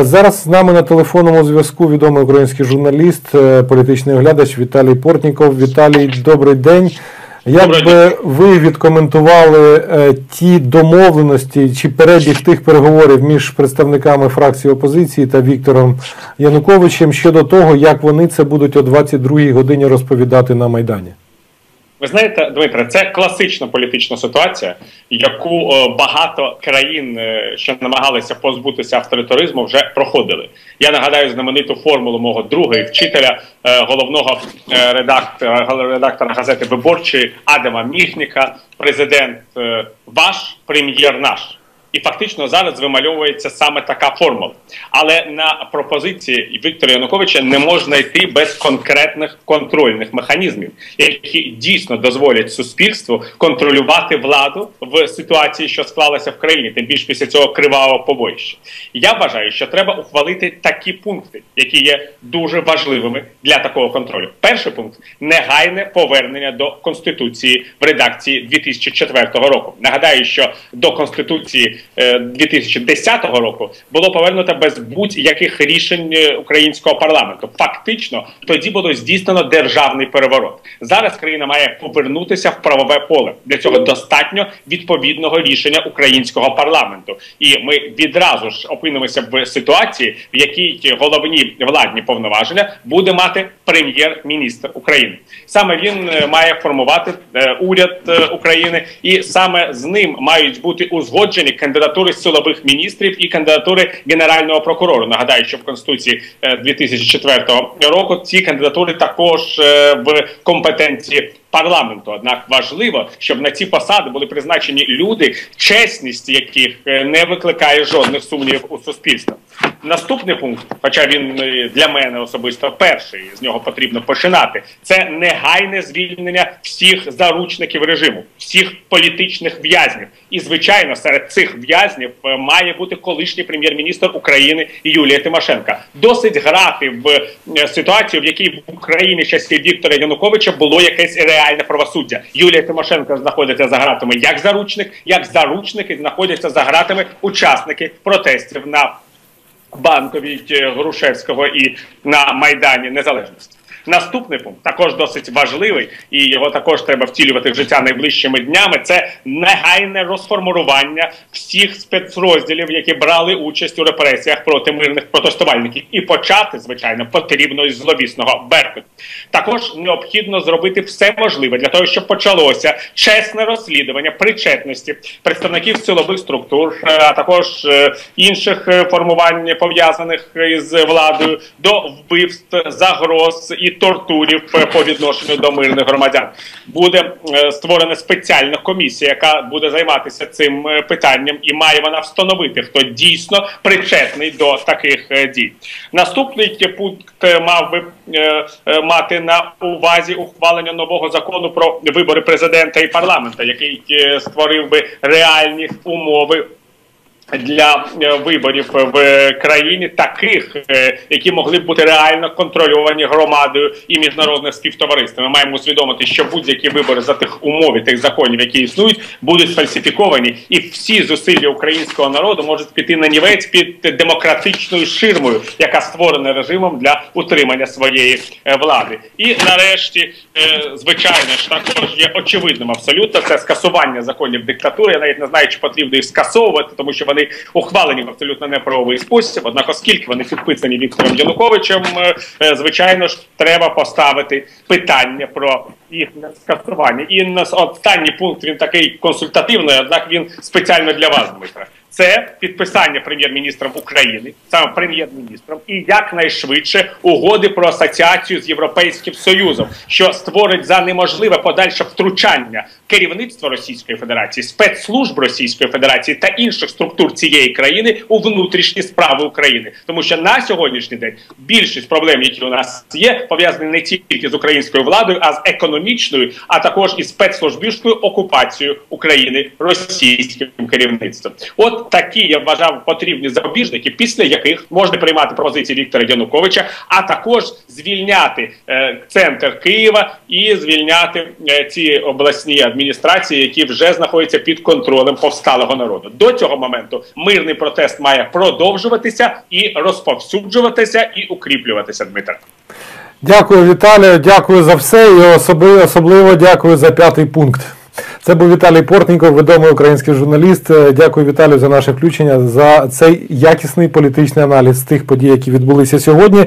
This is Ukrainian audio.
Зараз з нами на телефонному зв'язку відомий український журналіст, е, політичний оглядач Віталій Портніков. Віталій, добрий день. Як Добрий би ви відкоментували е, ті домовленості чи перебіг тих переговорів між представниками фракції опозиції та Віктором Януковичем щодо того, як вони це будуть о 22-й годині розповідати на Майдані? Ви знаєте, Дмитре, це класична політична ситуація, яку е, багато країн, е, що намагалися позбутися авторитаризму, вже проходили. Я нагадаю знамениту формулу мого друга і вчителя, е, головного редактора, редактора газети Виборчої Адама Міхніка, президент ваш, прем'єр наш. І фактично зараз вимальовується саме така формула. Але на пропозиції Віктора Януковича не можна йти без конкретних контрольних механізмів, які дійсно дозволять суспільству контролювати владу в ситуації, що склалася в країні, тим більше після цього кривавого побоїща. Я вважаю, що треба ухвалити такі пункти, які є дуже важливими для такого контролю. Перший пункт негайне повернення до конституції в редакції 2004 року. Нагадаю, що до конституції. 2010 е, року було повернуто без будь-яких рішень е, українського парламенту. Фактично, тоді було здійснено державний переворот. Зараз країна має повернутися в правове поле. Для цього достатньо відповідного рішення українського парламенту, і ми відразу ж опинимося в ситуації, в якій головні владні повноваження буде мати прем'єр-міністр України. Саме він е, має формувати уряд України, і саме з ним мають бути узгоджені кандидати кандидатури силових міністрів і кандидатури генерального прокурора. Нагадаю, що в конституції 2004 е, року ці кандидатури також е, в компетенції парламенту. Однак важливо, щоб на ці посади були призначені люди, чесність яких е, не викликає жодних сумнівів у суспільстві. Наступний пункт, хоча він е, для мене особисто перший з нього потрібно починати, це негайне звільнення всіх заручників режиму, всіх політичних в'язнів. І звичайно, серед цих в'язнів е, має бути колишній прем'єр-міністр України Юлія Тимошенка. Досить грати в ситуацію, в якій в Україні часів Віктора Януковича було якесь реальне правосуддя. Юлія Тимошенко знаходиться за гратами як заручник, як заручники знаходяться за гратами учасники протестів на банковій е, Грушевського і на майдані Незалежності. Наступний пункт також досить важливий, і його також треба втілювати в життя найближчими днями. Це негайне розформування всіх спецрозділів, які брали участь у репресіях проти мирних протестувальників, і почати, звичайно, потрібно із зловісного Беркут. Також необхідно зробити все можливе для того, щоб почалося чесне розслідування причетності представників силових структур, е, а також е, інших е, формувань пов'язаних із владою до вбивств загроз і тортурів по відношенню до мирних громадян. Буде е, створена спеціальна комісія, яка буде займатися цим е, питанням, і має вона встановити, хто дійсно причетний до таких е, дій. Наступний пункт мав би мати на увазі ухвалення нового закону про вибори президента і парламента, який створив би реальні умови для е, виборів в країні таких, е, які могли б бути реально контрольовані громадою і міжнародним співтовариством. Ми маємо усвідомити, що будь-які вибори за тих умов і тих законів, які існують, будуть фальсифіковані, і всі зусилля українського народу можуть піти на нівець під демократичною ширмою, яка створена режимом для утримання своєї е, влади. І нарешті, звичайно ж, також є очевидним абсолютно це скасування законів диктатури. Я навіть не знаю, чи потрібно їх скасовувати, тому що вони вони ухвалені в абсолютно неправовий спосіб. Однак, оскільки вони підписані Віктором Януковичем, е, е, звичайно ж, треба поставити питання про їхнє скасування. І на останній пункт він такий консультативний, однак він спеціально для вас, Дмитро це підписання прем'єр-міністром України, саме прем'єр-міністром, і якнайшвидше угоди про асоціацію з Європейським Союзом, що створить за неможливе подальше втручання керівництва Російської Федерації, спецслужб Російської Федерації та інших структур цієї країни у внутрішні справи України, тому що на сьогоднішній день більшість проблем, які у нас є, пов'язані не тільки з українською владою, а з економічною, а також із спецслужбівською окупацією України російським керівництвом. От такі я вважав потрібні запобіжники, після яких можна приймати пропозиції Віктора Януковича, а також звільняти е, центр Києва і звільняти е, ці обласні адміністрації адміністрації, які вже знаходяться під контролем повсталого народу. До цього моменту мирний протест має продовжуватися і розповсюджуватися і укріплюватися. Дмитро. Дякую, Віталію. Дякую за все і особливо, особливо дякую за п'ятий пункт. Це був Віталій Портніков, відомий український журналіст. Дякую Віталію за наше включення за цей якісний політичний аналіз тих подій, які відбулися сьогодні.